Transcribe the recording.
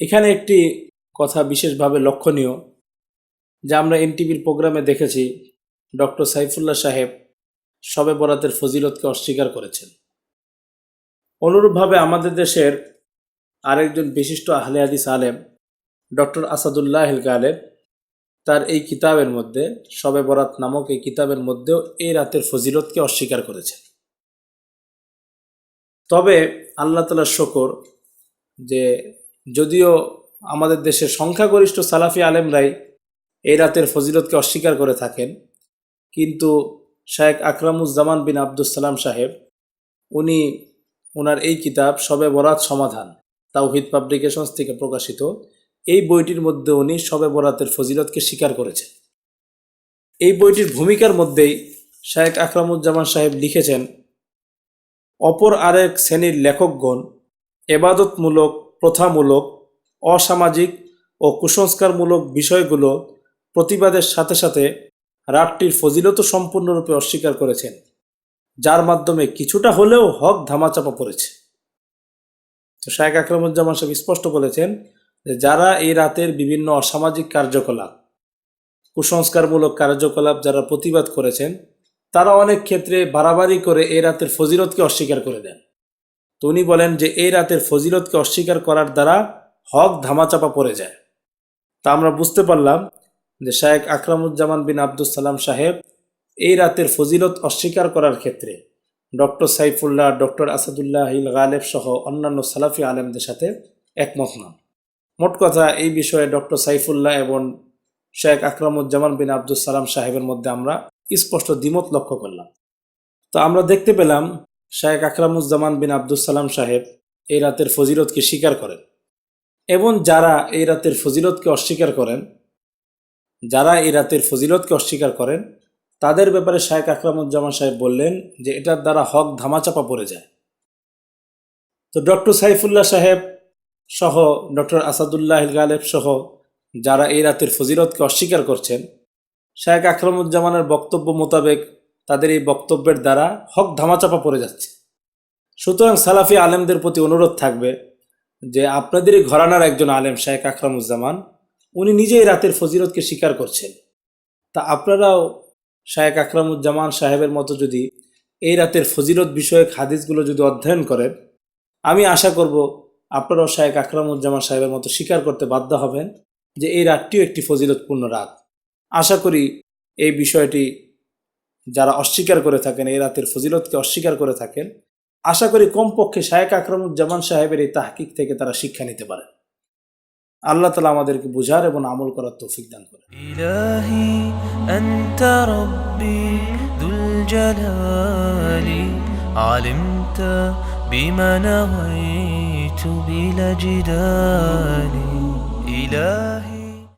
এখানে একটি কথা বিশেষভাবে লক্ষণীয়, যে আমরা এনটিভির প্রোগ্রামে দেখেছি। ডক্টর সাইফুল্লাহ সাহেব শবে বরাতের ফজিলতকে অস্বীকার করেছেন। অনুরূপভাবে আমাদের দেশের আরেকজন বিশিষ্ট আহলে হাদিস আলেম, ডক্টর আসাদুল্লাহ গালেব, তার এই কিতাবের মধ্যে, শবে বরাত নামক এই কিতাবের মধ্যেও এই রাতের ফজিলতকে অস্বীকার করেছেন। তবে আল্লাহ তালার শকর যে যদিও আমাদের দেশের সংখ্যাগরিষ্ঠ সালাফি আলেমরাই এই রাতের ফজিলতকে অস্বীকার করে থাকেন। কিন্তু শায়েখ আকরামুজ্জামান বিন আব্দুল সালাম সাহেব, উনি ওনার এই কিতাব সবে বরাত সমাধান, তাওহিদ পাবলিকেশনস থেকে প্রকাশিত। এই বইটির মধ্যে উনি শবে বরাতের ফজিলতকে স্বীকার করেছেন। এই বইটির ভূমিকার মধ্যেই শায়েখ আকরামুজ্জামান সাহেব লিখেছেন, অপর আরেক শ্রেণির লেখকগণ এবাদতমূলক প্রথামূলক, অসামাজিক ও কুসংস্কারমূলক বিষয়গুলো প্রতিবাদের সাথে সাথে রাতটির ফজিলত সম্পূর্ণরূপে অস্বীকার করেছেন, যার মাধ্যমে কিছুটা হলেও হক ধামাচাপা পড়েছে। তো শায়েখ আকরামুজ্জামান সাহেব স্পষ্ট বলেছেন যে যারা এই রাতের বিভিন্ন অসামাজিক কার্যকলাপ, কুসংস্কারমূলক কার্যকলাপ যারা প্রতিবাদ করেছেন, তারা অনেক ক্ষেত্রে বাড়াবাড়ি করে এই রাতের ফজিলতকে অস্বীকার করে দেন তো উনি বলেন যে এই রাতের ফজিলতকে অস্বীকার করার দ্বারা হক ধামাচাপা পড়ে যায়। তা আমরা বুঝতে পারলাম যে শায়েক আকরামুজ্জামান বিন আব্দুল সালাম সাহেব এই রাতের ফজিলত অস্বীকার করার ক্ষেত্রে ডক্টর সাইফুল্লাহ, ডক্টর আসাদুল্লাহ হিল গালেব সহ অন্যান্য সালাফি আলেমদের সাথে একমত নন। মোট কথা এই বিষয়ে ডক্টর সাইফুল্লাহ এবং শেখ আকরামুজ্জামান বিন আব্দুল সালাম সাহেবের মধ্যে আমরা স্পষ্ট দ্বিমত লক্ষ্য করলাম। তো আমরা দেখতে পেলাম শায়েক আকরামুজ্জামান বিন আব্দুল সালাম সাহেব এই রাতের ফজিলতকে স্বীকার করেন এবং যারা এই রাতের ফজিলতকে অস্বীকার করেন, যারা এই রাতের ফজিলতকে অস্বীকার করেন, তাদের ব্যাপারে শায়েক আকরামুজ্জামান সাহেব বললেন যে এটার দ্বারা হক ধামাচাপা পড়ে যায়। তো ডক্টর সাইফুল্লাহ সাহেব সহ ডক্টর আসাদুল্লাহ গালেব সহ যারা এই রাতের ফজিলতকে অস্বীকার করছেন শায়েক আকরামুজ্জামানের বক্তব্য মোতাবেক তাদের এই বক্তব্যের দ্বারা হক ধামাচাপা পড়ে যাচ্ছে। সুতরাং সালাফি আলেমদের প্রতি অনুরোধ থাকবে যে আপনাদেরই ঘরানার একজন আলেম শায়েক আকরামুজ্জামান, উনি নিজেই রাতের ফজিরতকে স্বীকার করছেন। তা আপনারাও শায়েক আকরামুজ্জামান সাহেবের মতো যদি এই রাতের ফজিলত বিষয়ক হাদিসগুলো যদি অধ্যয়ন করেন, আমি আশা করব আপনারাও শায়েক আকরামুজ্জামান সাহেবের মতো স্বীকার করতে বাধ্য হবেন যে এই রাতটিও একটি ফজিলতপূর্ণ রাত। আশা করি এই বিষয়টি যারা অস্বীকার করে থাকেন এই রাতের ফজিলতকে অস্বীকার করে থাকেন আশা করি কমপক্ষে শায়েক আকরামুজ্জামান সাহেবের এই তাহকিক থেকে তারা শিক্ষা নিতে পারে আল্লাহ তালা আমাদেরকে বুঝার এবং আমল করার তৌফিক দান করে إلهي أنت ربي ذو الجلال علمت بما نويت بلا جدال إلهي